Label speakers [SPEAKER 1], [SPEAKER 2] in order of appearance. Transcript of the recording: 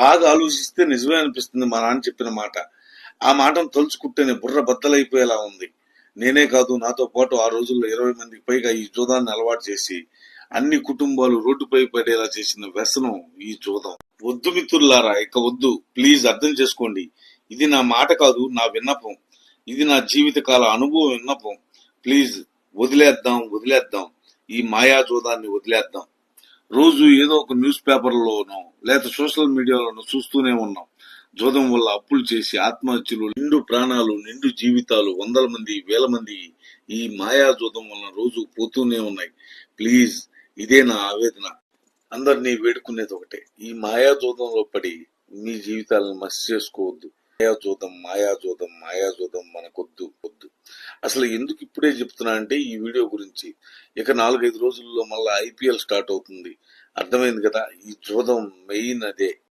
[SPEAKER 1] బాగా ఆలోచిస్తే నిజమే అనిపిస్తుంది మా నాన్న చెప్పిన మాట. ఆ మాటను తలుచుకుంటేనే బుర్ర బద్దలైపోయేలా ఉంది. నేనే కాదు నాతో పాటు ఆ రోజుల్లో ఇరవై మందికి పైగా ఈ జూదాన్ని అలవాటు చేసి అన్ని కుటుంబాలు రోడ్డుపై పడేలా చేసిన వ్యసనం ఈ జూదం. వద్దు మిత్రులారా ఇక వద్దు. ప్లీజ్ అర్థం చేసుకోండి. ఇది నా మాట కాదు నా విన్నపం. ఇది నా జీవితకాల అనుభవం విన్నపం. ప్లీజ్ వదిలేద్దాం వదిలేద్దాం. ఈ మాయా జూదాన్ని వదిలేద్దాం. రోజు ఏదో ఒక న్యూస్ పేపర్లోనో లేదా సోషల్ మీడియాలోనో చూస్తూనే ఉన్నాం. జూదం వల్ల అప్పులు చేసి ఆత్మహత్యలు నిండు ప్రాణాలు నిండు జీవితాలు వందల మంది వేల మంది ఈ మాయా జోదం వల్ల రోజు పోతూనే ఉన్నాయి. ప్లీజ్ ఇదే నా ఆవేదన. అందరినీ వేడుకునేది ఒకటే. ఈ మాయా జోదంలో పడి మీ జీవితాలను మసి చేసుకోవద్దు. మాయా జూదం మాయా జోదం మాయా జోదం మనకొద్దు వద్దు. అసలు ఎందుకు ఇప్పుడే చెప్తున్నా అంటే ఈ వీడియో గురించి. ఇక నాలుగైదు రోజుల్లో మళ్ళీ ఐపీఎల్ స్టార్ట్ అవుతుంది. అర్థమైంది కదా? ఈ జూదం మెయిన్ అదే.